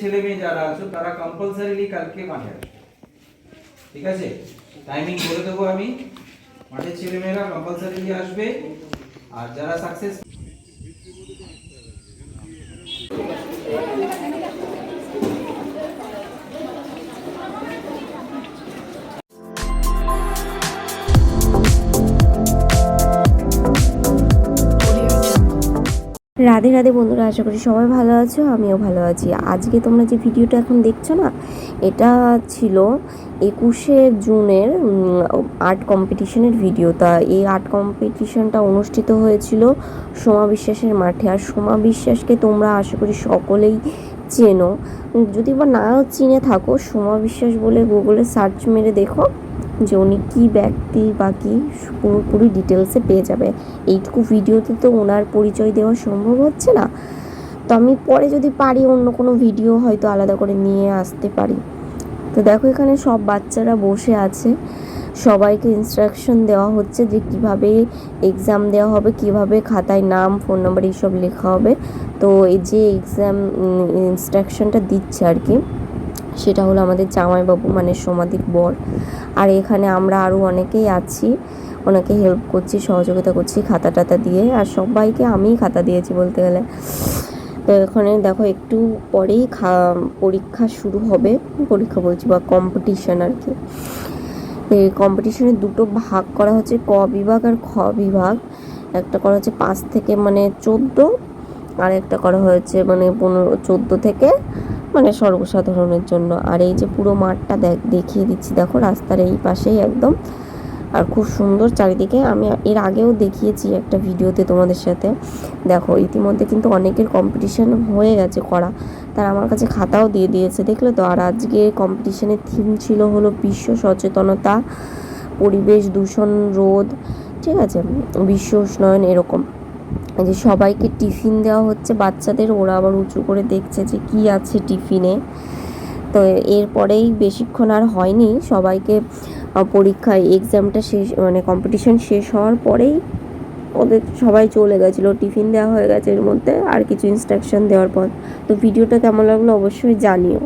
ছেলে মেয়ে যারা আছো, তারা কম্পালসারিলি কালকে মাঠে আসবে। ঠিক আছে? টাইমিং বলে দেবো আমি। মাঠের ছেলে মেয়েরা কম্পালসারিলি আসবে। আর যারা সাকসেস রাধে রাধে বন্ধুরা, আশা করি সবাই ভালো আছো, আমিও ভালো আছি। আজকে তোমরা যে ভিডিওটা এখন দেখছ না, এটা ছিল একুশে জুনের আর্ট কম্পিটিশনের ভিডিও। তা এই আর্ট কম্পিটিশনটা অনুষ্ঠিত হয়েছিল সোমা বিশ্বাসের মাঠে। আর সোমা বিশ্বাসকে তোমরা আশা করি সকলেই চেনো। যদি বা না চিনে থাকো, সোমা বিশ্বাস বলে গুগলে সার্চ মেরে দেখো। যে উনি কী ব্যক্তি বা কী পুরোপুরি ডিটেলসে পেয়ে যাবে। এইটুকু ভিডিওতে তো ওনার পরিচয় দেওয়া সম্ভব হচ্ছে না। তো আমি পরে যদি পারি অন্য কোনো ভিডিও হয়তো আলাদা করে নিয়ে আসতে পারি। তো দেখো এখানে সব বাচ্চারা বসে আছে। সবাইকে ইনস্ট্রাকশন দেওয়া হচ্ছে যে কীভাবে এক্সাম দেওয়া হবে, কীভাবে খাতায় নাম ফোন নাম্বার এইসব লেখা হবে। তো এই যে এক্সাম ইনস্ট্রাকশনটা দিচ্ছে আর কি। সেটা হলো আমাদের জামাইবাবু মানে সমাধিক বর। আর এখানে আমরা আরও অনেকেই আছি, ওনাকে হেল্প করছি, সহযোগিতা করছি খাতা টাতা দিয়ে। আর সবাইকে আমিই খাতা দিয়েছি বলতে গেলে। তো এখানে দেখো একটু পরেই খা, পরীক্ষা শুরু হবে। পরীক্ষা বলছি বা কম্পিটিশান আর কি। এই কম্পিটিশনে দুটো ভাগ করা হচ্ছে, ক বিভাগ আর খ বিভাগ। একটা করা হচ্ছে পাঁচ থেকে মানে চোদ্দ, আর একটা করা হয়েছে মানে পনেরো, চোদ্দ থেকে মানে সর্বসাধারণের জন্য। আর এই যে পুরো মাঠটা দেখ, দেখিয়ে দিচ্ছি, দেখো রাস্তার এই পাশেই একদম। আর খুব সুন্দর চারিদিকে। আমি এর আগেও দেখিয়েছি একটা ভিডিওতে তোমাদের সাথে। দেখো, ইতিমধ্যে কিন্তু অনেকের কম্পিটিশন হয়ে গেছে করা। তারা আমার কাছে খাতাও দিয়ে দিয়েছে, দেখলে তো? আর আজকে কম্পিটিশানের থিম ছিল হলো বিশ্ব সচেতনতা, পরিবেশ দূষণ রোধ, ঠিক আছে? বিশ্ব উষ্ণায়ন এরকম। যে সবাইকে টিফিন দেওয়া হচ্ছে, বাচ্চাদের, ওরা আবার উঁচু করে দেখছে যে কি আছে টিফিনে। তো এরপরেই বেশিক্ষণ আর হয়নি, সবাইকে পরীক্ষায় এক্সামটা শেষ মানে কম্পিটিশন শেষ হওয়ার পরেই ওদের সবাই চলে গেছিল। টিফিন দেওয়া হয়ে গেছে এর মধ্যে, আর কিছু ইনস্ট্রাকশন দেওয়ার পর। তো ভিডিওটা কেমন লাগল অবশ্যই জানিও।